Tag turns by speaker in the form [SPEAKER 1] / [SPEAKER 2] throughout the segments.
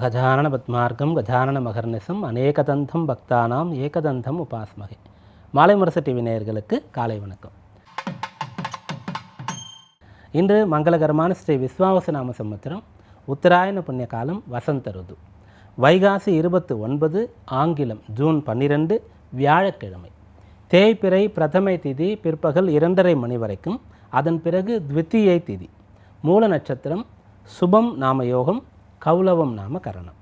[SPEAKER 1] அகஜானன பத்மார்க்கம் கஜானன மகர்நிசம் அநேகதந்தம் பக்தானாம் ஏகதந்தம் உபாஸ்மகே மாலை முரசு டிவி நேயர்களுக்கு காலை வணக்கம். இன்று மங்களகரமான ஸ்ரீ விஸ்வாவசநாம சமுத்திரம் உத்தராயண புண்ணிய காலம் வசந்த ருது. வைகாசி இருபத்து ஒன்பது ஆங்கிலம் ஜூன் பன்னிரெண்டு வியாழக்கிழமை. தேய்பிறை பிரதமை திதி பிற்பகல் இரண்டரை மணி வரைக்கும் அதன் பிறகு த்வித்தீயை திதி. மூல நட்சத்திரம் சுபம் நாமயோகம் கௌலவம் நாம கரணம்.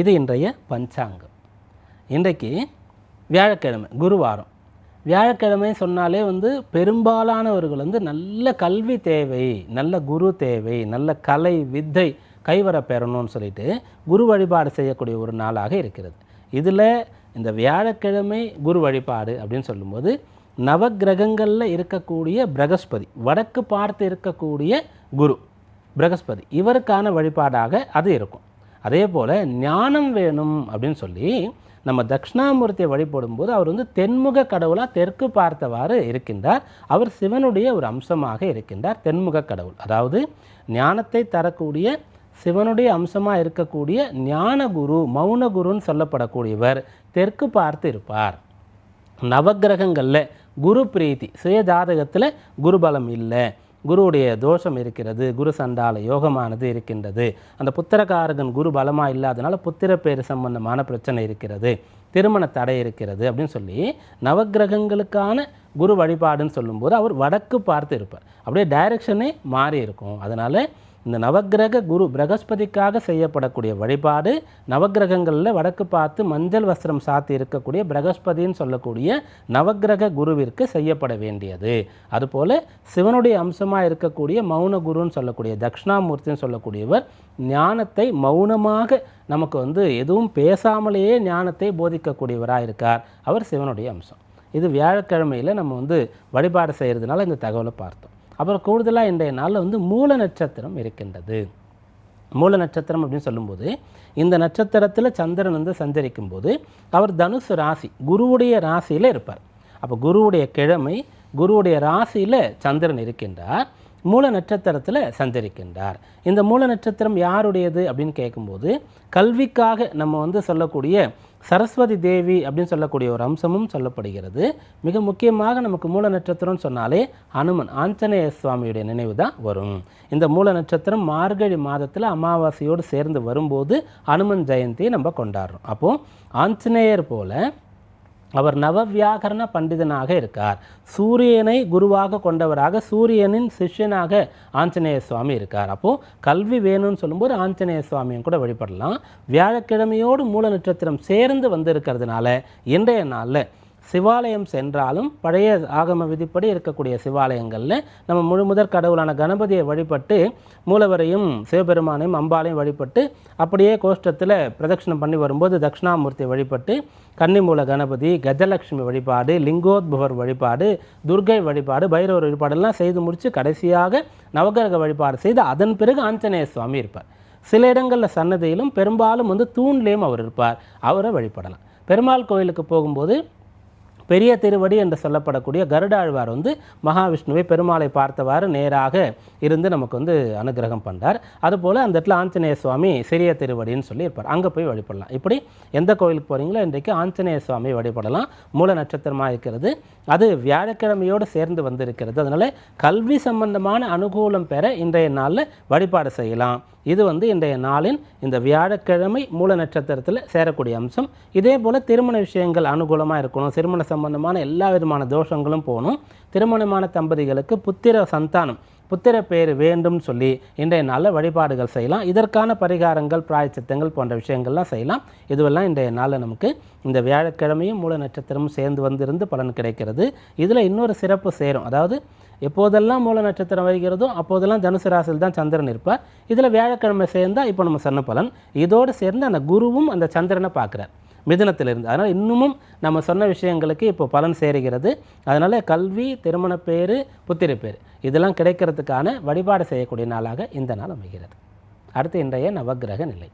[SPEAKER 1] இது இன்றைய பஞ்சாங்கம். இன்றைக்கு வியாழக்கிழமை குருவாரம். வியாழக்கிழமை சொன்னாலே வந்து பெரும்பாலானவர்கள் வந்து நல்ல கல்வி தேவை நல்ல குரு தேவை நல்ல கலை வித்தை கைவர பெறணும்னு சொல்லிட்டு குரு வழிபாடு செய்யக்கூடிய ஒரு நாளாக இருக்கிறது. இதில் இந்த வியாழக்கிழமை குரு வழிபாடு அப்படின்னு சொல்லும்போது நவக்கிரகங்களில் இருக்கக்கூடிய பிரகஸ்பதி வடக்கு பார்த்து இருக்கக்கூடிய குரு. பிரகஸ்பதி. இவருக்கான வழிபாடாக அது இருக்கும். அதே போல் ஞானம் வேணும் அப்படின்னு சொல்லி நம்ம தட்சிணாமூர்த்தியை வழிபடும்போது அவர் வந்து தென்முக கடவுளாக தெற்கு பார்த்தவாறு இருக்கின்றார். அவர் சிவனுடைய ஒரு அம்சமாக இருக்கின்றார் தென்முக கடவுள். அதாவது ஞானத்தை தரக்கூடிய சிவனுடைய அம்சமாக இருக்கக்கூடிய ஞானகுரு மௌனகுருன்னு சொல்லப்படக்கூடியவர் தெற்கு பார்த்து இருப்பார். நவக்கிரகங்களில் குரு பிரீத்தி சுய ஜாதகத்தில் குருபலம் இல்லை. குருவுடைய தோஷம் இருக்கிறது குரு சண்டால யோகமானது இருக்கின்றது. அந்த புத்திரகாரகன் குரு பலமாக இல்லாதனால புத்திர பேர் சம்பந்தமான பிரச்சனை இருக்கிறது திருமண தடை இருக்கிறது அப்படின்னு சொல்லி நவக்கிரகங்களுக்கான குரு வழிபாடுன்னு சொல்லும்போது அவர் வடக்கு பார்த்து இருப்பார். அப்படியே டைரக்ஷனே மாறி இருக்கும். அதனால் இந்த நவக்கிரக குரு பிரகஸ்பதிக்காக செய்யப்படக்கூடிய வழிபாடு நவக்கிரகங்களில் வடக்கு பார்த்து மஞ்சள் வஸ்திரம் சாத்தி இருக்கக்கூடிய பிரகஸ்பதின்னு சொல்லக்கூடிய நவக்கிரக குருவிற்கு செய்யப்பட வேண்டியது. அதுபோல் சிவனுடைய அம்சமாக இருக்கக்கூடிய மௌன குருன்னு சொல்லக்கூடிய தட்சிணாமூர்த்தின்னு சொல்லக்கூடியவர் ஞானத்தை மௌனமாக நமக்கு வந்து எதுவும் பேசாமலேயே ஞானத்தை போதிக்கக்கூடியவராக இருக்கார். அவர் சிவனுடைய அம்சம். இது வியாழக்கிழமையில் நம்ம வந்து வழிபாடு செய்கிறதுனால இந்த தகவலை பார்த்தோம். அப்புறம் கூடுதலாக இன்றைய நாளில் வந்து மூல நட்சத்திரம் இருக்கின்றது. மூல நட்சத்திரம் அப்படின்னு சொல்லும்போது இந்த நட்சத்திரத்தில் சந்திரன் வந்து சஞ்சரிக்கும் போது அவர் தனுசு ராசி குருவுடைய ராசியில் இருப்பார். அப்போ குருவுடைய கிழமை குருவுடைய ராசியில் சந்திரன் இருக்கின்றார் மூல நட்சத்திரத்தில் சஞ்சரிக்கின்றார். இந்த மூல நட்சத்திரம் யாருடையது அப்படின்னு கேட்கும்போது கல்விக்காக நம்ம வந்து சொல்லக்கூடிய சரஸ்வதி தேவி அப்படின்னு சொல்லக்கூடிய ஒரு அம்சமும் சொல்லப்படுகிறது. மிக முக்கியமாக நமக்கு மூல நட்சத்திரம்னு சொன்னாலே அனுமன் ஆஞ்சநேய சுவாமியுடைய நினைவு தான் வரும். இந்த மூல நட்சத்திரம் மார்கழி மாதத்தில் அமாவாசையோடு சேர்ந்து வரும்போது அனுமன் ஜெயந்தியை நம்ம கொண்டாடுறோம். அப்போது ஆஞ்சநேயர் போல அவர் நவவியாகரண பண்டிதனாக இருக்கார். சூரியனை குருவாக கொண்டவராக சூரியனின் சிஷ்யனாக ஆஞ்சநேய சுவாமி இருக்கார். அப்போது கல்வி வேணும்னு சொல்லும்போது ஆஞ்சநேய சுவாமியும் கூட வழிபடலாம். வியாழக்கிழமையோடு மூல நட்சத்திரம் சேர்ந்து வந்திருக்கிறதுனால இன்றைய நாளில் சிவாலயம் சென்றாலும் பழைய ஆகம விதிப்படி இருக்கக்கூடிய சிவாலயங்களில் நம்ம முழு முதற் கடவுளான கணபதியை வழிபட்டு மூலவரையும் சிவபெருமானையும் அம்பாலையும் வழிபட்டு அப்படியே கோஷ்டத்தில் பிரதட்சிணம் பண்ணி வரும்போது தட்சிணாமூர்த்தியை வழிபட்டு கன்னிமூல கணபதி கஜலட்சுமி வழிபாடு லிங்கோத்பவர் வழிபாடு துர்கை வழிபாடு பைரவர் வழிபாடெல்லாம் செய்து முடித்து கடைசியாக நவகிரக வழிபாடு செய்து அதன் பிறகு ஆஞ்சநேய சுவாமி இருப்பார். சில இடங்களில் சன்னதியிலும் பெரும்பாலும் வந்து தூண்லேயும் அவர் இருப்பார். அவரை வழிபடலாம். பெருமாள் கோயிலுக்கு போகும்போது பெரிய திருவடி என்று சொல்லப்படக்கூடிய கருடாழ்வார் வந்து மகாவிஷ்ணுவை பெருமாளை பார்த்தவாறு நேராக இருந்து நமக்கு வந்து அனுகிரகம் பண்ணுறார் அதுபோல் அந்த இடத்துல ஆஞ்சநேய சுவாமி சிறிய திருவடின்னு சொல்லி இருப்பார். அங்கே போய் வழிபடலாம். இப்படி எந்த கோயிலுக்கு போகிறீங்களோ இன்றைக்கு ஆஞ்சநேய சுவாமி வழிபடலாம். மூல நட்சத்திரமாக இருக்கிறது. அது வியாழக்கிழமையோடு சேர்ந்து வந்திருக்கிறது. அதனால் கல்வி சம்பந்தமான அனுகூலம் பெற இன்றைய நாளில் வழிபாடு செய்யலாம். இது வந்து இன்றைய நாளின் இந்த வியாழக்கிழமை மூல நட்சத்திரத்தில் சேரக்கூடிய அம்சம். இதே போல் திருமண விஷயங்கள் அனுகூலமாக இருக்கணும். திருமண சம்பந்தமான எல்லா விதமான தோஷங்களும் போகணும். திருமணமான தம்பதிகளுக்கு புத்திர சந்தானம் புத்திர பேர் வேண்டும் சொல்லி இன்றைய நாளில் வழிபாடுகள் செய்யலாம். இதற்கான பரிகாரங்கள் பிராயச்சித்தங்கள் போன்ற விஷயங்கள்லாம் செய்யலாம். இதுவெல்லாம் இன்றைய நாளில் நமக்கு இந்த வியாழக்கிழமையும் மூல நட்சத்திரமும் சேர்ந்து வந்திருந்து பலன் கிடைக்கிறது. இதில் இன்னொரு சிறப்பு சேரும். அதாவது எப்போதெல்லாம் மூல நட்சத்திரம் வருகிறதோ அப்போதெல்லாம் தனுசு ராசியில் தான் சந்திரன் இருப்பார். இதில் வியாழக்கிழமை சேர்ந்தால் இப்போ நம்ம சொன்ன பலன். இதோடு சேர்ந்து அந்த குருவும் அந்த சந்திரனை பார்க்குறார். மிதனத்திலிருந்து. அதனால் இன்னமும் நம்ம சொன்ன விஷயங்களுக்கு இப்போ பலன் சேருகிறது. அதனால் கல்வி திருமணப்பேறு பேர் இதெல்லாம் கிடைக்கிறதுக்கான வழிபாடு செய்யக்கூடிய நாளாக இந்த நாள் அமைகிறது. அடுத்து இன்றைய நவக்கிரக நிலை.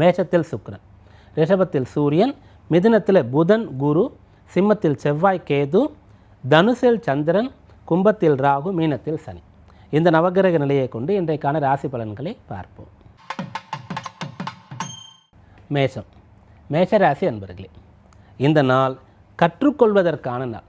[SPEAKER 1] மேஷத்தில் சுக்ரன் ரிஷபத்தில் சூரியன் மிதுனத்தில் புதன் குரு சிம்மத்தில் செவ்வாய் கேது தனுசில் சந்திரன் கும்பத்தில் ராகு மீனத்தில் சனி. இந்த நவக்கிரக நிலையை கொண்டு இன்றைக்கான ராசி பலன்களை பார்ப்போம். மேஷம். மேஷராசி அன்பர்களே இந்த நாள் கற்றுக்கொள்வதற்கான நாள்.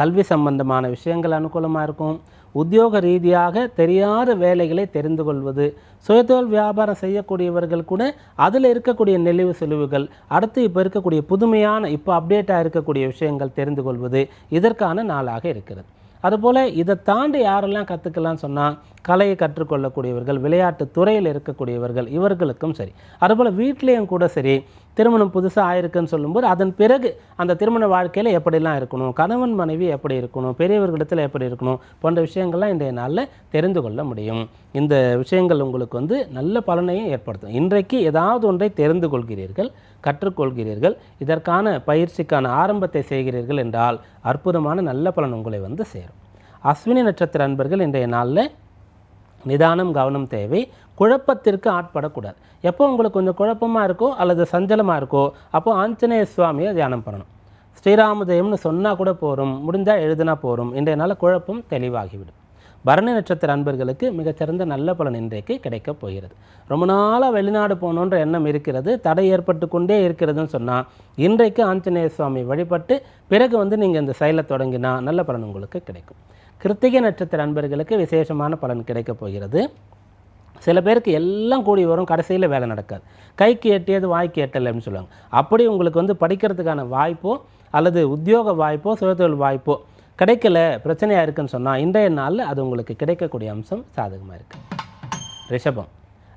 [SPEAKER 1] கல்வி சம்பந்தமான விஷயங்கள் அனுகூலமாக இருக்கும். உத்தியோக ரீதியாக தெரியாத வேலைகளை தெரிந்து கொள்வது சுயதொழில் வியாபாரம் செய்யக்கூடியவர்கள் கூட அதில் இருக்கக்கூடிய நெளிவு செலவுகள் அடுத்து இப்போ இருக்கக்கூடிய புதுமையான இப்போ அப்டேட்டாக இருக்கக்கூடிய விஷயங்கள் தெரிந்து கொள்வது இதற்கான நாளாக இருக்கிறது. அதுபோல் இதை தாண்டி யாரெல்லாம் கற்றுக்கலாம்னு சொன்னால் கலையை கற்றுக்கொள்ளக்கூடியவர்கள் விளையாட்டு துறையில் இருக்கக்கூடியவர்கள் இவர்களுக்கும் சரி. அதுபோல் வீட்லேயும் கூட சரி திருமணம் புதுசாக ஆயிருக்குன்னு சொல்லும்போது அதன் பிறகு அந்த திருமண வாழ்க்கையில் எப்படிலாம் இருக்கணும் கணவன் மனைவி எப்படி இருக்கணும் பெரியவர்களிடத்தில் எப்படி இருக்கணும் போன்ற விஷயங்கள்லாம் இன்றைய நாளில் தெரிந்து கொள்ள முடியும். இந்த விஷயங்கள் உங்களுக்கு வந்து நல்ல பலனையும் ஏற்படுத்தும். இன்றைக்கு ஏதாவது ஒன்றை தெரிந்து கொள்கிறீர்கள். கற்றுக்கொள்கிறீர்கள். இதற்கான பயிற்சிக்கான ஆரம்பத்தை செய்கிறீர்கள் என்றால் அற்புதமான நல்ல பலன் உங்களை வந்து சேரும். அஸ்வினி நட்சத்திர அன்பர்கள் இன்றைய நாளில் நிதானம் கவனம் தேவை. குழப்பத்திற்கு ஆட்படக்கூடாது. எப்போ உங்களுக்கு கொஞ்சம் குழப்பமாக இருக்கோ அல்லது சஞ்சலமாக இருக்கோ அப்போ ஆஞ்சநேய சுவாமியை தியானம் பண்ணணும். ஸ்ரீராமதயம்னு சொன்னால் கூட போரும் முடிஞ்சால் எழுதினா போரும் இன்றைய நாள் குழப்பம் தெளிவாகிவிடும். பரணி நட்சத்திர அன்பர்களுக்கு மிகச்சிறந்த நல்ல பலன் இன்றைக்கு கிடைக்கப் போகிறது. ரொம்ப நாளாக வெளிநாடு போகணுன்ற எண்ணம் இருக்கிறது. தடை ஏற்பட்டு கொண்டே இருக்கிறதுன்னு சொன்னால் இன்றைக்கு ஆஞ்சநேய சுவாமி வழிபட்டு பிறகு வந்து நீங்கள் இந்த செயலை தொடங்கினா நல்ல பலன் உங்களுக்கு கிடைக்கும். கிருத்திகை நட்சத்திர அன்பர்களுக்கு விசேஷமான பலன் கிடைக்கப் போகிறது. சில பேருக்கு எல்லாம் கூடி வரும் கடைசியில் வேலை நடக்காது. கைக்கு எட்டியது வாய்க்கு எட்டலைன்னு சொல்லுவாங்க. அப்படி உங்களுக்கு வந்து படிக்கிறதுக்கான வாய்ப்போ அல்லது உத்தியோக வாய்ப்போ சுயதொழில் வாய்ப்போ கிடைக்கல பிரச்சனையாக இருக்குன்னு சொன்னால் இன்றைய நாளில் அது உங்களுக்கு கிடைக்கக்கூடிய அம்சம் சாதகமாக இருக்குது ரிஷபம்.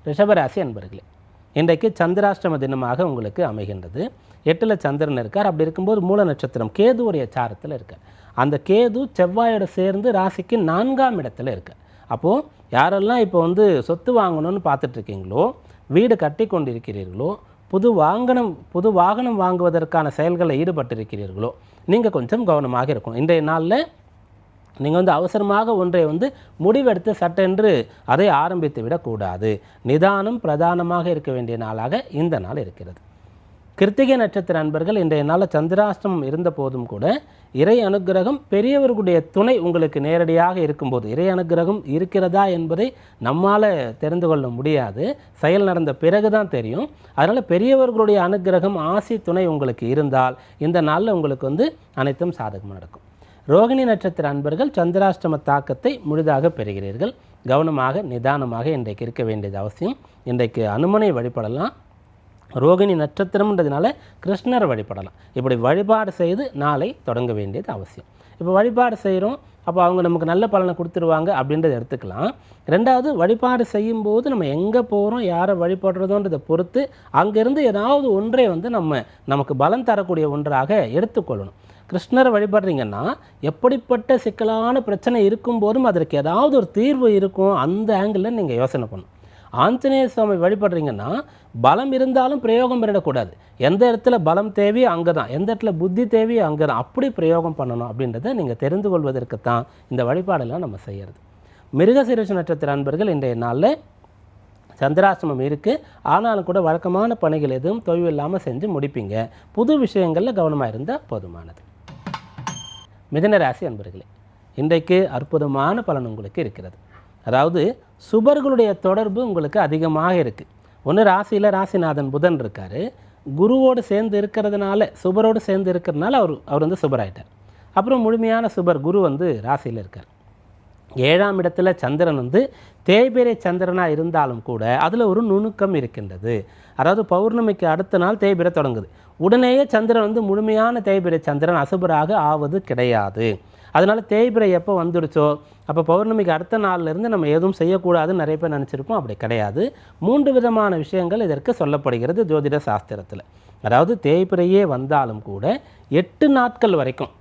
[SPEAKER 1] ரிஷபராசி அன்பர்களே இன்றைக்கு சந்திராஷ்டம தினமாக உங்களுக்கு அமைகின்றது. எட்டில் சந்திரன் இருக்கார். அப்படி இருக்கும்போது மூல நட்சத்திரம் கேதுவுடைய சாரத்தில் இருக்கார் அந்த கேது செவ்வாயோட சேர்ந்து ராசிக்கு நான்காம் இடத்துல இருக்கார் அப்போது யாரெல்லாம் இப்போ வந்து சொத்து வாங்கணும்னு பார்த்துட்ருக்கீங்களோ வீடு கட்டி கொண்டிருக்கிறீர்களோ புது வாகனம் புது வாகனம் வாங்குவதற்கான செயல்களில் ஈடுபட்டிருக்கிறீர்களோ நீங்கள் கொஞ்சம் கவனமாக இருக்கணும். இன்றைய நாளில் நீங்கள் வந்து அவசரமாக ஒன்றை வந்து முடிவெடுத்து சட்டென்று அதை ஆரம்பித்து விடக்கூடாது. நிதானம் பிரதானமாக இருக்க வேண்டிய நாளாக இந்த நாள் இருக்கிறது. கிருத்திகை நட்சத்திர அன்பர்கள் இன்றைய நாளில் சந்திராஷ்டமம் இருந்த போதும் கூட இறை அனுக்கிரகம் பெரியவர்களுடைய துணை உங்களுக்கு நேரடியாக இருக்கும்போது இறை அனுக்கிரகம் இருக்கிறதா என்பதை நம்மால் தெரிந்து கொள்ள முடியாது. செயல் நடந்த பிறகு தான் தெரியும். அதனால் பெரியவர்களுடைய அனுக்கிரகம் ஆசி துணை உங்களுக்கு இருந்தால் இந்த நாளில் உங்களுக்கு வந்து அனைத்தும் சாதகமாக நடக்கும். ரோகிணி நட்சத்திர அன்பர்கள் சந்திராஷ்டம தாக்கத்தை முழுதாக பெறுகிறீர்கள். கவனமாக நிதானமாக இன்றைக்கு இருக்க வேண்டியது அவசியம். இன்றைக்கு அனுமனை வழிபடலாம். ரோகிணி நட்சத்திரம்ன்றதுனால கிருஷ்ணரை வழிபடலாம். இப்படி வழிபாடு செய்து நாளை தொடங்க வேண்டியது அவசியம். இப்போ வழிபாடு செய்கிறோம் அப்போ அவங்க நமக்கு நல்ல பலனை கொடுத்துருவாங்க அப்படின்றத எடுத்துக்கலாம். ரெண்டாவது வழிபாடு செய்யும்போது நம்ம எங்கே போகிறோம் யாரை வழிபடுறதோன்றதை பொறுத்து அங்கேருந்து ஏதாவது ஒன்றை வந்து நம்ம நமக்கு பலம் தரக்கூடிய ஒன்றாக எடுத்துக்கொள்ளணும். கிருஷ்ணரை வழிபடுறீங்கன்னா எப்படிப்பட்ட சிக்கலான பிரச்சனை இருக்கும்போதும் அதற்கு ஏதாவது ஒரு தீர்வு இருக்கும் அந்த ஆங்கிளில் நீங்கள் யோசனை பண்ணணும். ஆஞ்சநேய சுவாமி வழிபடுறீங்கன்னா பலம் இருந்தாலும் பிரயோகம் பண்ணிடக்கூடாது. எந்த இடத்துல பலம் தேவையோ அங்கே தான் எந்த இடத்துல புத்தி தேவையோ அங்கே தான் அப்படி பிரயோகம் பண்ணணும் அப்படின்றத நீங்கள் தெரிந்து கொள்வதற்கு தான் இந்த வழிபாடெல்லாம் நம்ம செய்கிறது மிருகசீரட்சி நட்சத்திர அன்பர்கள் இன்றைய நாளில் சந்திராசிரமம் இருக்குது ஆனாலும் கூட வழக்கமான பணிகள் எதுவும் தொய்வு இல்லாமல் செஞ்சு முடிப்பீங்க. புது விஷயங்களில் கவனமாக இருந்தால் போதுமானது. மிதனராசி அன்பர்களே இன்றைக்கு அற்புதமான பலன் உங்களுக்கு இருக்கிறது. அதாவது சுபர்களுடைய தொடர்பு உங்களுக்கு அதிகமாக இருக்குது ஒன்று ராசியில் ராசிநாதன் புதன் இருக்கார். குருவோடு சேர்ந்து இருக்கிறதுனால சுபரோடு சேர்ந்து இருக்கிறதுனால அவர் அவர் வந்து சுபராயிட்டார். அப்புறம் முழுமையான சுபர் குரு வந்து ராசியில் இருக்கார். ஏழாம் இடத்துல சந்திரன் வந்து தேய்பிரை சந்திரனாக இருந்தாலும் கூட அதில் ஒரு நுணுக்கம் இருக்கின்றது. அதாவது பௌர்ணமிக்கு அடுத்த நாள் தேய்பிரை தொடங்குது. உடனேயே சந்திரன் வந்து முழுமையான தேய்பிரை சந்திரன் அசுபராக ஆவது கிடையாது. அதனால் தேய்பிரை எப்போ வந்துடுச்சோ? அப்போ பௌர்ணமிக்கு அடுத்த நாள்லேருந்து நம்ம எதுவும் செய்யக்கூடாதுன்னு நிறைய பேர் நினச்சிருப்போம் அப்படி கிடையாது. மூன்று விதமான விஷயங்கள் இதற்கு சொல்லப்படுகிறது ஜோதிட சாஸ்திரத்தில். அதாவது தேய்பிறையே வந்தாலும் கூட எட்டு நாட்கள் வரைக்கும்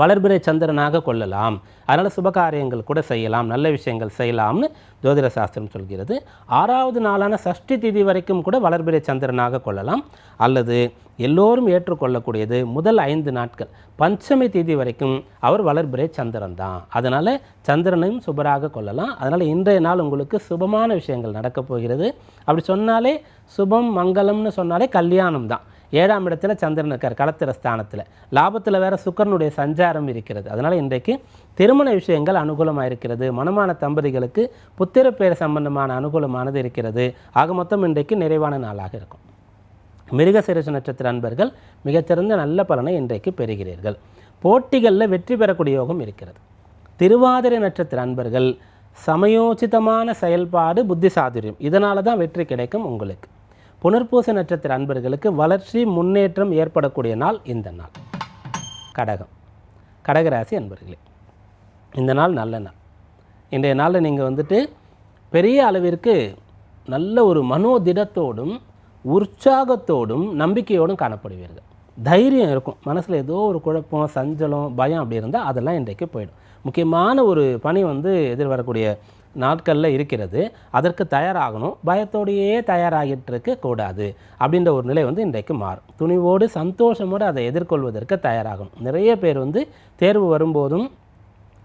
[SPEAKER 1] வளர்பிறை சந்திரனாக கொள்ளலாம். அதனால் சுபகாரியங்கள் கூட செய்யலாம். நல்ல விஷயங்கள் செய்யலாம்னு ஜோதிட சாஸ்திரம் சொல்கிறது. ஆறாவது நாளான சஷ்டி திதி வரைக்கும் கூட வளர்பிறை சந்திரனாக கொள்ளலாம். அல்லது எல்லோரும் ஏற்றுக்கொள்ளக்கூடியது முதல் ஐந்து நாட்கள். பஞ்சமி தேதி வரைக்கும் அவர் வளர்பிறை சந்திரன் தான். அதனால் சந்திரனையும் சுபராக கொள்ளலாம். அதனால் இன்றைய நாள் உங்களுக்கு சுபமான விஷயங்கள் நடக்கப் போகிறது. அப்படி சொன்னாலே சுபம் மங்களம்னு சொன்னாலே கல்யாணம் தான். ஏழாம் இடத்துல சந்திரன் இருக்கார் களத்திர ஸ்தானத்தில். லாபத்தில் வேற சுக்கரனுடைய சஞ்சாரம் இருக்கிறது. அதனால் இன்றைக்கு திருமண விஷயங்கள் அனுகூலமாக இருக்கிறது. மனமான தம்பதிகளுக்கு புத்திர பேர் சம்பந்தமான அனுகூலமானது இருக்கிறது. ஆக மொத்தம் இன்றைக்கு நிறைவான நாளாக இருக்கும். மிருகசிரச நட்சத்திர அன்பர்கள் மிகச்சிறந்த நல்ல பலனை இன்றைக்கு பெறுகிறீர்கள். போட்டிகளில் வெற்றி பெறக்கூடிய யோகம் இருக்கிறது. திருவாதிரை நட்சத்திர அன்பர்கள் சமயோசிதமான செயல்பாடு புத்தி சாதுரியம். இதனால தான் வெற்றி கிடைக்கும் உங்களுக்கு. புனர்பூச நட்சத்திர அன்பர்களுக்கு வளர்ச்சி முன்னேற்றம் ஏற்படக்கூடிய நாள் இந்த நாள். கடகம். கடகராசி அன்பர்களே இந்த நாள் நல்ல நாள். இன்றைய நாளில் நீங்கள் வந்துட்டு பெரிய அளவிற்கு நல்ல ஒரு மனோதிடத்தோடும் உற்சாகத்தோடும் நம்பிக்கையோடும் காணப்படுவீர்கள். தைரியம் இருக்கும். மனசில் ஏதோ ஒரு குழப்பம் சஞ்சலம் பயம் அப்படி இருந்தால் அதெல்லாம் இன்றைக்கு போயிடும். முக்கியமான ஒரு பணி வந்து எதிர்வரக்கூடிய நாட்களில் இருக்கிறது. அதற்கு தயாராகணும். பயத்தோடையே தயாராகிட்டு இருக்கக்கூடாது அப்படின்ற ஒரு நிலை வந்து இன்றைக்கு மாறும். துணிவோடு சந்தோஷமோடு அதை எதிர்கொள்வதற்கு தயாராகணும். நிறைய பேர் வந்து தேர்வு வரும்போதும்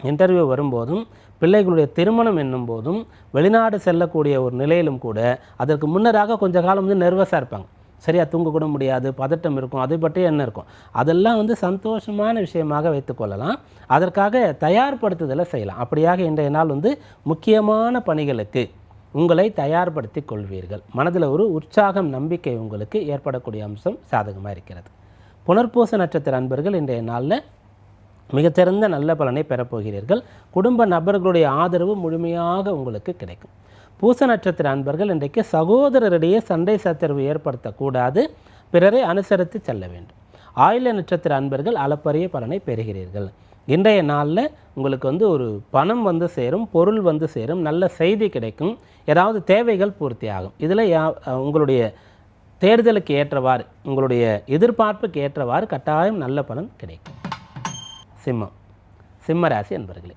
[SPEAKER 1] இன்டர்வியூ வரும்போதும் பிள்ளைகளுடைய திருமணம் என்னும் போதும் வெளிநாடு செல்லக்கூடிய ஒரு நிலையிலும் கூட அதற்கு முன்னராக கொஞ்ச காலம் வந்து நர்வஸாக இருப்பாங்க. சரியாக தூங்கக்கூட முடியாது பதட்டம் இருக்கும் அதை பற்றி என்ன இருக்கும். அதெல்லாம் வந்து சந்தோஷமான விஷயமாக வைத்துக்கொள்ளலாம் அதற்காக தயார்படுத்துதலை செய்யலாம். அப்படியாக இன்றைய நாள் வந்து முக்கியமான பணிகளுக்கு உங்களை தயார்படுத்தி கொள்வீர்கள். மனதில் ஒரு உற்சாகம் நம்பிக்கை உங்களுக்கு ஏற்படக்கூடிய அம்சம் சாதகமாக இருக்கிறது. புனர்பூச நட்சத்திர அன்பர்கள் இன்றைய நாளில் மிகச்சிறந்த நல்ல பலனை பெறப்போகிறீர்கள். குடும்ப நபர்களுடைய ஆதரவு முழுமையாக உங்களுக்கு கிடைக்கும். பூச நட்சத்திர அன்பர்கள் இன்றைக்கு சகோதரரிடையே சண்டை சச்சரவு ஏற்படுத்தக்கூடாது. பிறரை அனுசரித்து செல்ல வேண்டும். ஆயுள நட்சத்திர அன்பர்கள் அளப்பரிய பலனை பெறுகிறீர்கள். இன்றைய நாளில் உங்களுக்கு வந்து ஒரு பணம் வந்து சேரும் பொருள் வந்து சேரும் நல்ல செய்தி கிடைக்கும். ஏதாவது தேவைகள் பூர்த்தியாகும். இதில் யா- உங்களுடைய தேர்தலுக்கு ஏற்றவாறு உங்களுடைய எதிர்பார்ப்புக்கு ஏற்றவாறு கட்டாயம் நல்ல பலன் கிடைக்கும். சிம்மம். சிம்ம ராசி அன்பர்களே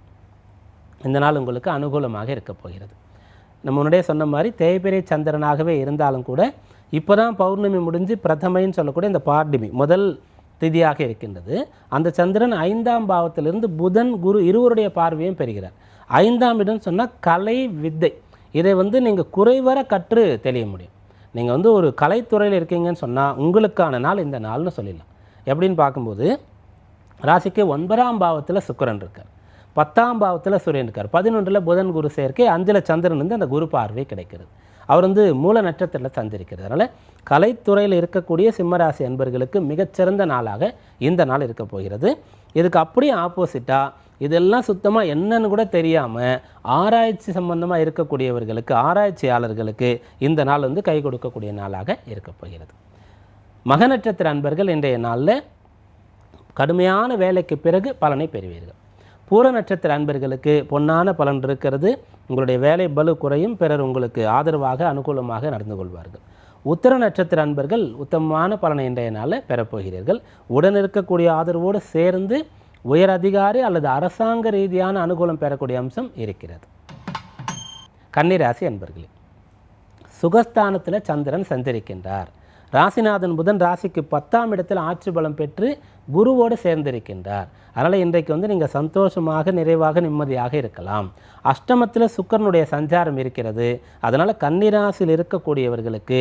[SPEAKER 1] இந்த நாள் உங்களுக்கு அனுகூலமாக இருக்கப் போகிறது. நம்ம முன்னாடியே சொன்ன மாதிரி தேய்பிரை சந்திரனாகவே இருந்தாலும் கூட இப்போ தான் பௌர்ணமி முடிஞ்சு பிரதமைன்னு சொல்லக்கூடிய இந்த பார்டிமி முதல் திதியாக இருக்கின்றது. அந்த சந்திரன் ஐந்தாம் பாவத்திலிருந்து புதன் குரு இருவருடைய பார்வையும் பெறுகிறார். ஐந்தாம் இடம் சொன்னால் கலை வித்தை. இதை வந்து நீங்கள் குறைவர கற்று தெளிய முடியும். நீங்கள் வந்து ஒரு கலைத்துறையில் இருக்கீங்கன்னு சொன்னால் உங்களுக்கான நாள் இந்த நாள்னு சொல்லிடலாம். எப்படின்னு பார்க்கும்போது ராசிக்கு ஒன்பதாம் பாவத்தில் சுக்கரன் இருக்கார். பத்தாம் பாவத்தில் சூரியன் இருக்கார். பதினொன்றில் புதன் குரு சேர்க்கை அஞ்சில் சந்திரன் வந்து அந்த குரு பார்வை கிடைக்கிறது. அவர் வந்து மூல நட்சத்திரத்தில் சந்திருக்கிறது அதனால் கலைத்துறையில் இருக்கக்கூடிய சிம்மராசி அன்பர்களுக்கு மிகச்சிறந்த நாளாக இந்த நாள் இருக்க போகிறது. இதுக்கு அப்படியே ஆப்போசிட்டாக இதெல்லாம் சுத்தமாக என்னன்னு கூட தெரியாமல் ஆராய்ச்சி சம்பந்தமாக இருக்கக்கூடியவர்களுக்கு ஆராய்ச்சியாளர்களுக்கு இந்த நாள் வந்து கை கொடுக்கக்கூடிய நாளாக இருக்க போகிறது. மக நட்சத்திர அன்பர்கள் இன்றைய நாளில் கடுமையான வேலைக்கு பிறகு பலனை பெறுவீர்கள். பூர நட்சத்திர அன்பர்களுக்கு பொன்னான பலன் இருக்கிறது. உங்களுடைய வேலை பலு குறையும் பிறர் உங்களுக்கு ஆதரவாக அனுகூலமாக நடந்து கொள்வார்கள். உத்தர நட்சத்திர அன்பர்கள் உத்தமமான பலனை இன்றைய நாளில் பெறப்போகிறீர்கள். உடன் இருக்கக்கூடிய ஆதரவோடு சேர்ந்து உயர் அதிகாரி அல்லது அரசாங்க ரீதியான அனுகூலம் பெறக்கூடிய அம்சம் இருக்கிறது. கன்னிராசி அன்பர்களே சுகஸ்தானத்தில் சந்திரன் சஞ்சரிக்கின்றார். ராசிநாதன் புதன் ராசிக்கு பத்தாம் இடத்தில் ஆட்சி பலம் பெற்று குருவோடு சேர்ந்திருக்கின்றார். அதனால் இன்றைக்கு வந்து நீங்கள் சந்தோஷமாக நிறைவாக நிம்மதியாக இருக்கலாம். அஷ்டமத்தில் சுக்கரனுடைய சஞ்சாரம் இருக்கிறது. அதனால் கன்னிராசியில் இருக்கக்கூடியவர்களுக்கு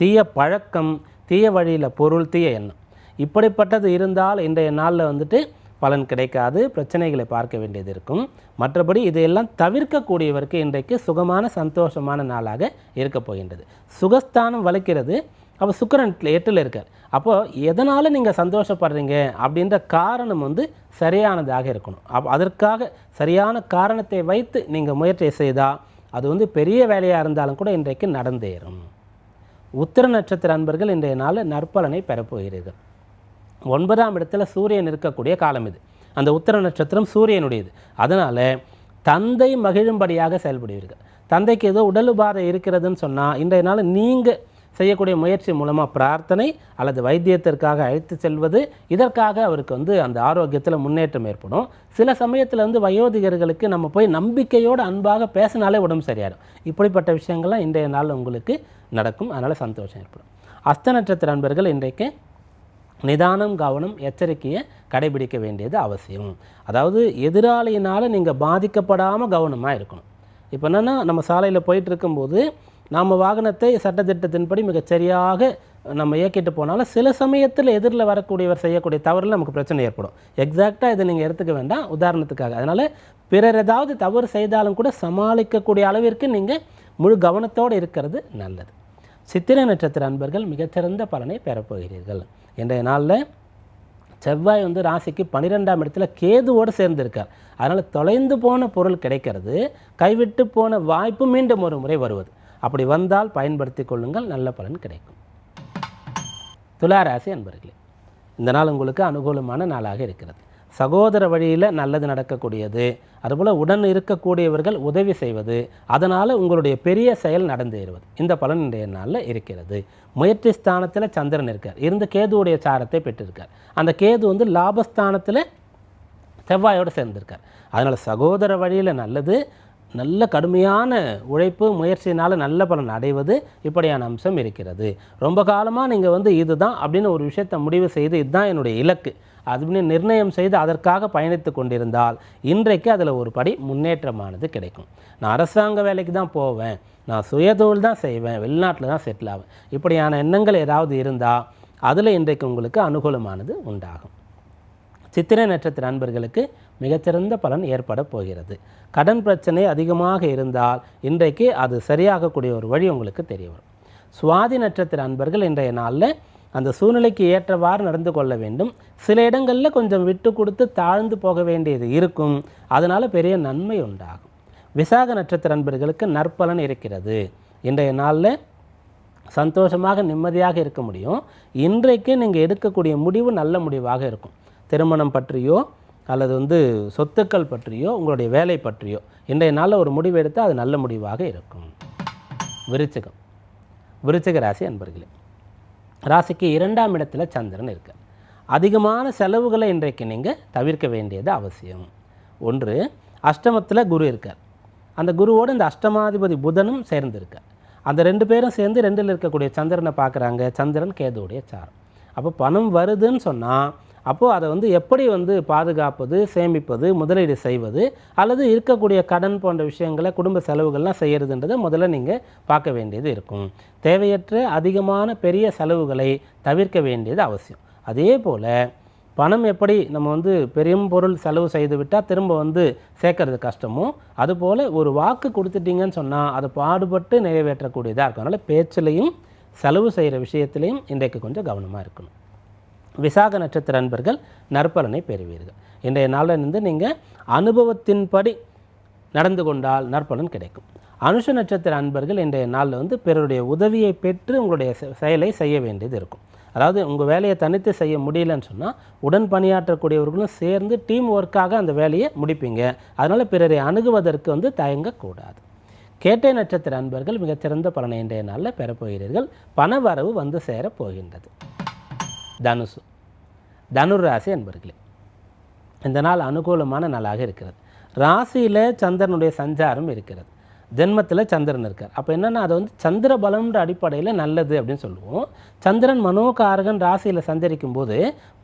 [SPEAKER 1] தீய பழக்கம் தீய வழியில் பொருள் தீய எண்ணம். இப்படிப்பட்டது இருந்தால் இன்றைய நாளில் வந்துட்டு பலன் கிடைக்காது பிரச்சனைகளை பார்க்க வேண்டியது இருக்கும். மற்றபடி இதையெல்லாம் தவிர்க்கக்கூடியவருக்கு இன்றைக்கு சுகமான சந்தோஷமான நாளாக இருக்கப் போகின்றது. சுகஸ்தானம் வலுக்கிறது. அப்போ சுக்கிரன் எட்டில் இருக்கார். அப்போது எதனால் நீங்கள் சந்தோஷப்படுறீங்க? அப்படின்ற காரணம் வந்து சரியானதாக இருக்கணும். அப் அதற்காக சரியான காரணத்தை வைத்து நீங்கள் முயற்சி செய்தால் அது வந்து பெரிய வேலையாக இருந்தாலும் கூட இன்றைக்கு நடந்தேறும். உத்திர நட்சத்திர அன்பர்கள் இன்றைய நாளில் நற்பலனை பெறப்போகிறீர்கள். ஒன்பதாம் இடத்துல சூரியன் இருக்கக்கூடிய காலம் இது. அந்த உத்திர நட்சத்திரம் சூரியனுடையது. அதனால் தந்தை மகிழும்படியாக செயல்படுவீர்கள். தந்தைக்கு ஏதோ உடல் உபாதை இருக்கிறதுன்னு சொன்னால் இன்றைய நாள் நீங்கள் செய்யக்கூடிய முயற்சி மூலமாக பிரார்த்தனை அல்லது வைத்தியத்திற்காக அழைத்து செல்வது இதற்காக அவருக்கு வந்து அந்த ஆரோக்கியத்தில் முன்னேற்றம் ஏற்படும். சில சமயத்தில் வந்து வயோதிகர்களுக்கு நம்ம போய் நம்பிக்கையோடு அன்பாக பேசினாலே உடம்பு சரியாயிடும் இப்படிப்பட்ட விஷயங்கள்லாம் இன்றைய நாள் உங்களுக்கு நடக்கும். அதனால் சந்தோஷம் ஏற்படும். அஸ்த நட்சத்திர அன்பர்கள் இன்றைக்கு நிதானம் கவனம் எச்சரிக்கையை கடைபிடிக்க வேண்டியது அவசியம். அதாவது எதிராளியினால் நீங்கள் பாதிக்கப்படாமல் கவனமாக இருக்கணும். இப்போ என்னென்னா நம்ம சாலையில் போயிட்டு இருக்கும்போது நம்ம வாகனத்தை சட்டத்திட்டத்தின்படி மிகச்சரியாக நம்ம இயக்கிட்டு போனாலும் சில சமயத்தில் எதிரில் வரக்கூடியவர் செய்யக்கூடிய தவறில் நமக்கு பிரச்சனை ஏற்படும். எக்ஸாக்டாக இதை நீங்கள் எடுத்துக்க வேண்டாம். உதாரணத்துக்காக. அதனால் பிறர் ஏதாவது தவறு செய்தாலும் கூட சமாளிக்கக்கூடிய அளவிற்கு நீங்கள் முழு கவனத்தோடு இருக்கிறது நல்லது. சித்திரை நட்சத்திர அன்பர்கள் மிகச்சிறந்த பலனை பெறப்போகிறீர்கள். இன்றைய நாளில் செவ்வாய் வந்து ராசிக்கு பன்னிரெண்டாம் இடத்துல கேதுவோடு சேர்ந்திருக்கார். அதனால் தொலைந்து போன பொருள் கிடைக்கிறது. கைவிட்டு போன வாய்ப்பு மீண்டும் ஒரு முறை வருவது. அப்படி வந்தால் பயன்படுத்தி கொள்ளுங்கள் நல்ல பலன் கிடைக்கும். துளாராசி அன்பர்களே இந்த நாள் உங்களுக்கு அனுகூலமான நாளாக இருக்கிறது. சகோதர வழியில் நல்லது நடக்கக்கூடியது அதுபோல் உடன் இருக்கக்கூடியவர்கள் உதவி செய்வது அதனால் உங்களுடைய பெரிய செயல் நடந்தேறுவது இந்த பலன் இன்றைய நாளில் இருக்கிறது. முயற்சி ஸ்தானத்தில் சந்திரன் இருக்கார். இருந்து கேதுவுடைய சாரத்தை பெற்றிருக்கார். அந்த கேது வந்து லாபஸ்தானத்தில் செவ்வாயோடு சேர்ந்திருக்கார். அதனால் சகோதர வழியில் நல்லது நல்ல கடுமையான உழைப்பு முயற்சியினால் நல்ல பலன் அடைவது இப்படியான அம்சம் இருக்கிறது. ரொம்ப காலமாக நீங்கள் வந்து இதுதான் அப்படின்னு ஒரு விஷயத்தை முடிவு செய்து இதுதான் என்னுடைய இலக்கு. அப்படின்னு நிர்ணயம் செய்து அதற்காக பயணித்து கொண்டிருந்தால் இன்றைக்கு அதில் ஒரு படி முன்னேற்றமானது கிடைக்கும். நான் அரசாங்க வேலைக்கு தான் போவேன். நான் சுயதொழில் தான் செய்வேன். வெளிநாட்டில் தான் செட்டில் ஆவேன். இப்படியான எண்ணங்கள் ஏதாவது இருந்தால் அதில் இன்றைக்கு உங்களுக்கு அனுகூலமானது உண்டாகும். சித்திரை நட்சத்திர நண்பர்களுக்கு மிகச்சிறந்த பலன் ஏற்பட போகிறது. கடன் பிரச்சனை அதிகமாக இருந்தால் இன்றைக்கு அது சரியாகக்கூடிய ஒரு வழி உங்களுக்கு தெரிய வரும். சுவாதி நட்சத்திர அன்பர்கள் இன்றைய நாளில் அந்த சூழ்நிலைக்கு ஏற்றவாறு நடந்து கொள்ள வேண்டும். சில இடங்களில் கொஞ்சம் விட்டு கொடுத்து தாழ்ந்து போக வேண்டியது இருக்கும். அதனால் பெரிய நன்மை உண்டாகும். விசாக நட்சத்திர அன்பர்களுக்கு நற்பலன் இருக்கிறது. இன்றைய நாளில் சந்தோஷமாக நிம்மதியாக இருக்க முடியும். இன்றைக்கு நீங்கள் எடுக்கக்கூடிய முடிவு நல்ல முடிவாக இருக்கும். திருமணம் பற்றியோ அல்லது வந்து சொத்துக்கள் பற்றியோ உங்களுடைய வேலை பற்றியோ இன்றைய நாளில் ஒரு முடிவு எடுத்தால் அது நல்ல முடிவாக இருக்கும். விருச்சிகம். விருச்சிக ராசி அன்பர்களே ராசிக்கு இரண்டாம் இடத்துல சந்திரன் இருக்கு. அதிகமான செலவுகளை இன்றைக்கு நீங்கள் தவிர்க்க வேண்டியது அவசியம். ஒன்று அஷ்டமத்தில் குரு இருக்கார். அந்த குருவோடு இந்த அஷ்டமாதிபதி புதனும் சேர்ந்திருக்கார். அந்த ரெண்டு பேரும் சேர்ந்து ரெண்டில் இருக்கக்கூடிய சந்திரனை பார்க்குறாங்க. சந்திரன் கேதுவுடைய சாரம். அப்போ பணம் வருதுன்னு சொன்னால் அப்போது அதை வந்து எப்படி வந்து பாதுகாப்பது சேமிப்பது முதலீடு செய்வது அல்லது இருக்கக்கூடிய கடன் போன்ற விஷயங்களை குடும்ப செலவுகள்லாம் செய்கிறதுன்றதை முதல்ல நீங்கள் பார்க்க வேண்டியது இருக்கும். தேவையற்ற அதிகமான பெரிய செலவுகளை தவிர்க்க வேண்டியது அவசியம். அதே போல் பணம் எப்படி நம்ம வந்து பெரும் பொருள் செலவு செய்து விட்டால் திரும்ப வந்து சேர்க்கறது கஷ்டமோ அதுபோல் ஒரு வாக்கு கொடுத்துட்டீங்கன்னு சொன்னால் அதை பாடுபட்டு நிறைவேற்றக்கூடியதாக இருக்கும். அதனால் பேச்சிலையும் செலவு செய்கிற விஷயத்திலையும் இன்றைக்கு கொஞ்சம் கவனமாக இருக்கணும். விசாக நட்சத்திர அன்பர்கள் நற்பலனை பெறுவீர்கள். இன்றைய நாளில் இருந்து நீங்கள் அனுபவத்தின்படி நடந்து கொண்டால் நற்பலன் கிடைக்கும். அனுஷ நட்சத்திர அன்பர்கள் இன்றைய நாளில் வந்து பிறருடைய உதவியை பெற்று உங்களுடைய செ- செயலை செய்ய வேண்டியது இருக்கும். அதாவது உங்கள் வேலையை தனித்து செய்ய முடியலன்னு சொன்னால் உடன் பணியாற்றக்கூடியவர்களும் சேர்ந்து டீம் ஒர்க்காக அந்த வேலையை முடிப்பீங்க. அதனால் பிறரை அணுகுவதற்கு வந்து தயங்கக்கூடாது. கேட்டை நட்சத்திர அன்பர்கள் மிகச்சிறந்த பலனை இன்றைய நாளில் பெறப்போகிறீர்கள். பண வரவு வந்து சேரப் போகின்றது தனுசு. தனுர் ராசி அன்பர்களே இந்த நாள் அனுகூலமான நாளாக இருக்கிறது. ராசியில் சந்திரனுடைய சஞ்சாரம் இருக்கிறது. ஜென்மத்தில் சந்திரன் இருக்கார். அப்போ என்னென்னா அது வந்து சந்திர பலம்ன்ற அடிப்படையில் நல்லது அப்படின்னு சொல்லுவோம். சந்திரன் மனோகாரகன் ராசியில் சஞ்சரிக்கும் போது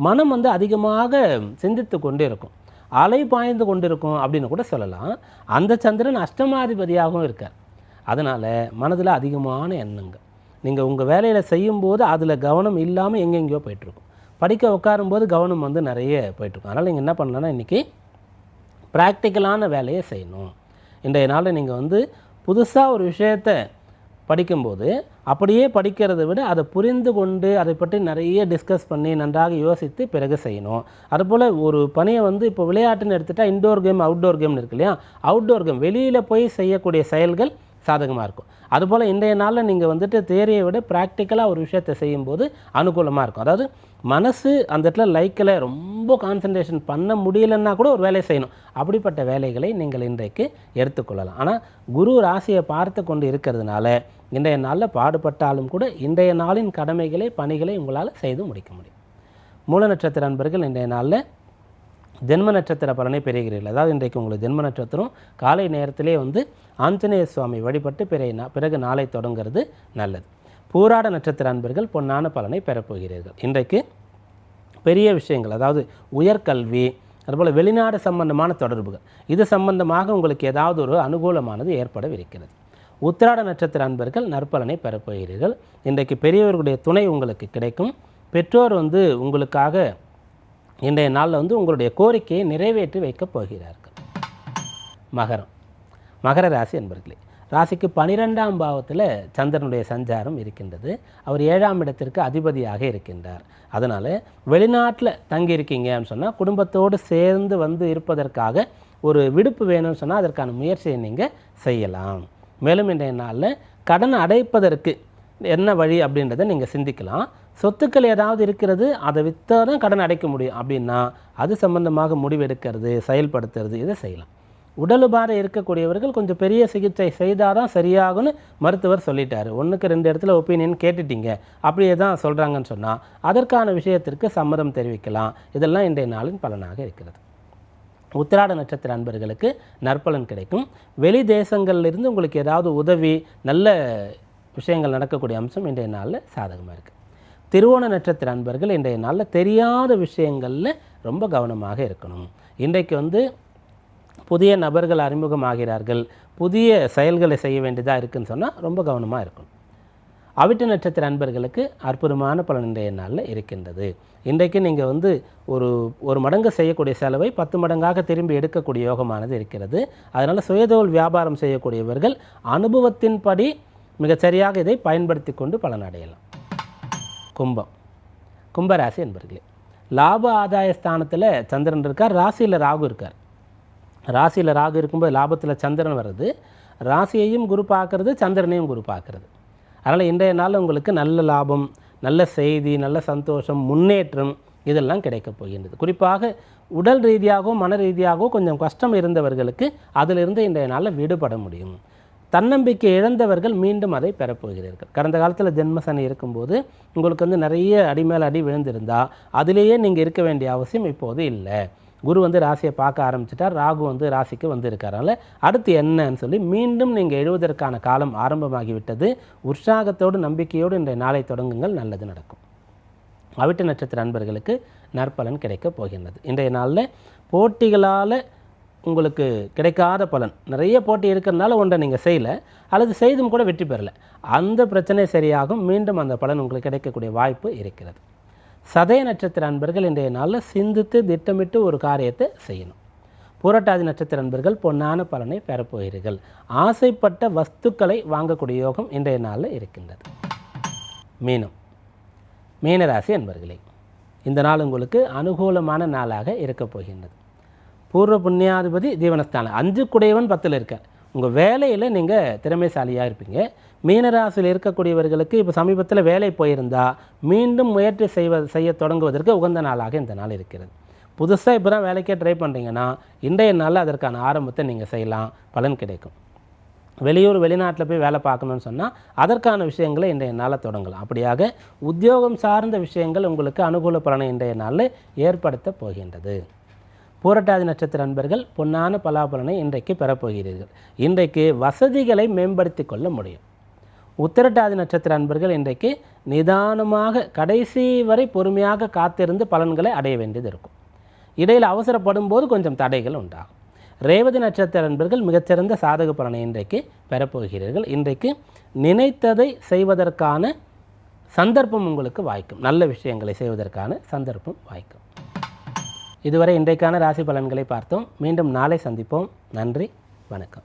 [SPEAKER 1] மனம் வந்து அதிகமாக சிந்தித்து கொண்டே இருக்கும். அலை பாய்ந்து கொண்டிருக்கும் அப்படின்னு கூட சொல்லலாம். அந்த சந்திரன் அஷ்டமாதிபதியாகவும் இருக்கார். அதனால் மனதில் அதிகமான எண்ணங்கள். நீங்கள் உங்கள் வேலையில் செய்யும்போது அதில் கவனம் இல்லாமல் எங்கெங்கேயோ போயிட்டுருக்கும் படிக்க உட்காரும்போது கவனம் வந்து நிறைய போயிட்டுருக்கும். அதனால் நீங்கள் என்ன பண்ணலன்னா இன்றைக்கி ப்ராக்டிக்கலான வேலையை செய்யணும். இன்றைய நாளில் நீங்கள் வந்து புதுசாக ஒரு விஷயத்தை படிக்கும்போது அப்படியே படிக்கிறதை விட அதை புரிந்து கொண்டு அதை பற்றி நிறைய டிஸ்கஸ் பண்ணி நன்றாக யோசித்து பிறகு செய்யணும். அதுபோல் ஒரு பணியை வந்து இப்போ விளையாட்டுன்னு எடுத்துகிட்டா இன்டோர் கேம் அவுட்டோர் கேம்னு இருக்கு இல்லையா? அவுட்டோர் கேம் வெளியில் போய் செய்யக்கூடிய செயல்கள் சாதகமாக இருக்கும். அதுபோல் இன்றைய நாளில் நீங்கள் வந்துட்டு தேரியை விட ப்ராக்டிக்கலாக ஒரு விஷயத்தை செய்யும்போது அனுகூலமாக இருக்கும். அதாவது மனசு அந்த இடத்துல லைக்கில் ரொம்ப கான்சன்ட்ரேஷன் பண்ண முடியலன்னா கூட ஒரு வேலையை செய்யணும். அப்படிப்பட்ட வேலைகளை நீங்கள் இன்றைக்கு எடுத்துக்கொள்ளலாம் ஆனால் குரு ராசியை பார்த்து கொண்டு இருக்கிறதுனால இன்றைய நாளில் பாடுபட்டாலும் கூட இன்றைய நாளின் கடமைகளை பணிகளை உங்களால் செய்து முடிக்க முடியும். மூல நட்சத்திர அன்பர்கள் இன்றைய நாளில் ஜென்ம நட்சத்திர பலனை பெறுகிறீர்கள். அதாவது இன்றைக்கு உங்களுக்கு ஜென்ம நட்சத்திரம் காலை நேரத்திலே வந்து ஆஞ்சநேய சுவாமி வழிபட்டு பிறகு பிறகு நாளை தொடங்குறது நல்லது. பூராட நட்சத்திர அன்பர்கள் பொன்னான பலனை பெறப்போகிறீர்கள். இன்றைக்கு பெரிய விஷயங்கள் அதாவது உயர்கல்வி அதுபோல் வெளிநாடு சம்பந்தமான தொடர்புகள் இது சம்பந்தமாக உங்களுக்கு ஏதாவது ஒரு அனுகூலமானது ஏற்படவிருக்கிறது. உத்திராட நட்சத்திர அன்பர்கள் நற்பலனை பெறப்போகிறீர்கள். இன்றைக்கு பெரியவர்களுடைய துணை உங்களுக்கு கிடைக்கும். பெற்றோர் வந்து உங்களுக்காக இன்றைய நாளில் வந்து உங்களுடைய கோரிக்கையை நிறைவேற்றி வைக்கப் போகிறார்கள். மகரம். மகர ராசி என்பர்களே ராசிக்கு பனிரெண்டாம் பாவத்தில் சந்திரனுடைய சஞ்சாரம் இருக்கின்றது. அவர் ஏழாம் இடத்திற்கு அதிபதியாக இருக்கின்றார். அதனால் வெளிநாட்டில் தங்கி இருக்கீங்கன்னு சொன்னால் குடும்பத்தோடு சேர்ந்து வந்து இருப்பதற்காக ஒரு விடுப்பு வேணும்னு சொன்னால் அதற்கான முயற்சியை நீங்கள் செய்யலாம். மேலும் இன்றைய நாளில் கடன் அடைப்பதற்கு என்ன வழி அப்படின்றத நீங்கள் சிந்திக்கலாம். சொத்துக்கள் ஏதாவது இருக்கிறது அதை விற்றா தான் கடன் அடைக்க முடியும். அப்படின்னா அது சம்பந்தமாக முடிவெடுக்கிறது செயல்படுத்துறது இதை செய்யலாம். உடல் உபாதை இருக்கக்கூடியவர்கள் கொஞ்சம் பெரிய சிகிச்சை செய்தால் தான் சரியாகும்னு மருத்துவர் சொல்லிட்டார். ஒன்றுக்கு ரெண்டு இடத்துல ஒப்பீனியன் கேட்டுட்டீங்க அப்படியே தான் சொல்கிறாங்கன்னு சொன்னால் அதற்கான விஷயத்திற்கு சம்மதம் தெரிவிக்கலாம். இதெல்லாம் இன்றைய நாளின் பலனாக இருக்கிறது. உத்திராட நட்சத்திர அன்பர்களுக்கு நற்பலன் கிடைக்கும். வெளி தேசங்கள்லேருந்து உங்களுக்கு ஏதாவது உதவி நல்ல விஷயங்கள் நடக்கக்கூடிய அம்சம் இன்றைய நாளில் சாதகமாக இருக்குது திருவோண நட்சத்திர அன்பர்கள் இன்றைய நாளில் தெரியாத விஷயங்களில் ரொம்ப கவனமாக இருக்கணும். இன்றைக்கு வந்து புதிய நபர்கள் அறிமுகமாகிறார்கள். புதிய செயல்களை செய்ய வேண்டியதாக இருக்குன்னு சொன்னால் ரொம்ப கவனமாக இருக்கணும். அவிட்ட நட்சத்திர அன்பர்களுக்கு அற்புதமான பலன் இன்றைய நாளில் இருக்கின்றது. இன்றைக்கு நீங்கள் வந்து ஒரு ஒரு மடங்கு செய்யக்கூடிய செலவை பத்து மடங்காக திரும்பி எடுக்கக்கூடிய யோகமானது இருக்கிறது. அதனால் சுயதொழில் வியாபாரம் செய்யக்கூடியவர்கள் அனுபவத்தின்படி மிகச்சரியாக இதை பயன்படுத்தி கொண்டு பலன் அடையலாம் கும்பம். கும்பராசி என்பர்களே லாப ஆதாய ஸ்தானத்தில் சந்திரன் இருக்கார் ராசியில் ராகு இருக்கார். ராசியில் ராகு இருக்கும்போது லாபத்தில் சந்திரன் வர்றது ராசியையும் குரு பார்க்குறது சந்திரனையும் குரு பார்க்குறது. அதனால் இன்றைய நாள் உங்களுக்கு நல்ல லாபம் நல்ல செய்தி நல்ல சந்தோஷம் முன்னேற்றம் இதெல்லாம் கிடைக்கப் போகின்றது. குறிப்பாக உடல் ரீதியாகவும் மன ரீதியாகவும் கொஞ்சம் கஷ்டம் இருந்தவர்களுக்கு அதிலிருந்து இன்றைய நாளில் விடுபட முடியும். தன்னம்பிக்கை இழந்தவர்கள் மீண்டும் அதை பெறப்போகிறீர்கள் கடந்த காலத்தில் ஜென்மசனி இருக்கும்போது உங்களுக்கு வந்து நிறைய அடி மேல் அடி விழுந்திருந்தால் அதிலேயே நீங்கள் இருக்க வேண்டிய அவசியம் இப்போது இல்லை. குரு வந்து ராசியை பார்க்க ஆரம்பிச்சிட்டார். ராகு வந்து ராசிக்கு வந்திருக்காரால அடுத்து என்னன்னு சொல்லி மீண்டும் நீங்கள் எழுவதற்கான காலம் ஆரம்பமாகிவிட்டது. உற்சாகத்தோடு நம்பிக்கையோடு இன்றைய நாளை தொடங்குங்கள். நல்லது நடக்கும். அவிட்ட நட்சத்திர நண்பர்களுக்கு நற்பலன் கிடைக்கப் போகின்றது. இன்றைய நாளில் போட்டிகளால் உங்களுக்கு கிடைக்காத பலன். நிறைய போட்டி இருக்கிறதுனால ஒன்றை நீங்கள் செய்யலை. அல்லது செய்தும் கூட வெற்றி பெறலை. அந்த பிரச்சனை சரியாகும். மீண்டும் அந்த பலன் உங்களுக்கு கிடைக்கக்கூடிய வாய்ப்பு இருக்கிறது. சதய நட்சத்திர அன்பர்கள் இன்றைய நாளில் சிந்தித்து திட்டமிட்டு ஒரு காரியத்தை செய்யணும். பூரட்டாதி நட்சத்திர அன்பர்கள் பொன்னான பலனை பெறப்போகிறீர்கள். ஆசைப்பட்ட வஸ்துக்களை வாங்கக்கூடிய யோகம் இன்றைய நாளில் இருக்கின்றது. மீனம். மீனராசி அன்பர்களே இந்த நாள் உங்களுக்கு அனுகூலமான நாளாக இருக்கப் போகின்றது. பூர்வ புண்ணியாதிபதி ஜீவனஸ்தானம். அஞ்சு குடையவன் பத்தில் இருக்கார் உங்கள் வேலையில் நீங்கள் திறமைசாலியாக இருப்பீங்க. மீனராசியில் இருக்கக்கூடியவர்களுக்கு இப்போ சமீபத்தில் வேலை போயிருந்தால் மீண்டும் முயற்சி செய்வ செய்ய தொடங்குவதற்கு உகந்த நாளாக இந்த நாள் இருக்கிறது. புதுசாக இப்போ தான் வேலைக்கே ட்ரை பண்ணுறீங்கன்னா இன்றைய நாளில் அதற்கான ஆரம்பத்தை நீங்கள் செய்யலாம். பலன் கிடைக்கும். வெளியூர் வெளிநாட்டில் போய் வேலை பார்க்கணும்னு சொன்னால் அதற்கான விஷயங்களை இன்றைய நாளில் தொடங்கலாம். அப்படியாக உத்தியோகம் சார்ந்த விஷயங்கள் உங்களுக்கு அனுகூல பலனை இன்றைய நாளில் ஏற்படுத்த போகின்றது. பூரட்டாதி நட்சத்திர அன்பர்கள் பொன்னான பலாபலனை இன்றைக்கு பெறப்போகிறீர்கள். இன்றைக்கு வசதிகளை மேம்படுத்தி கொள்ள முடியும். உத்திரட்டாதி நட்சத்திர அன்பர்கள் இன்றைக்கு நிதானமாக கடைசி வரை பொறுமையாக காத்திருந்து பலன்களை அடைய வேண்டியது இருக்கும். இடையில் அவசரப்படும் போது கொஞ்சம் தடைகள் உண்டாகும். ரேவதி நட்சத்திர அன்பர்கள் மிகச்சிறந்த சாதக பலனை இன்றைக்கு பெறப்போகிறீர்கள். இன்றைக்கு நினைத்ததை செய்வதற்கான சந்தர்ப்பம் உங்களுக்கு வாய்க்கும். நல்ல விஷயங்களை செய்வதற்கான சந்தர்ப்பம் வாய்க்கும். இதுவரை இன்றைக்கான ராசி பலன்களை பார்த்தோம். மீண்டும் நாளை சந்திப்போம். நன்றி வணக்கம்.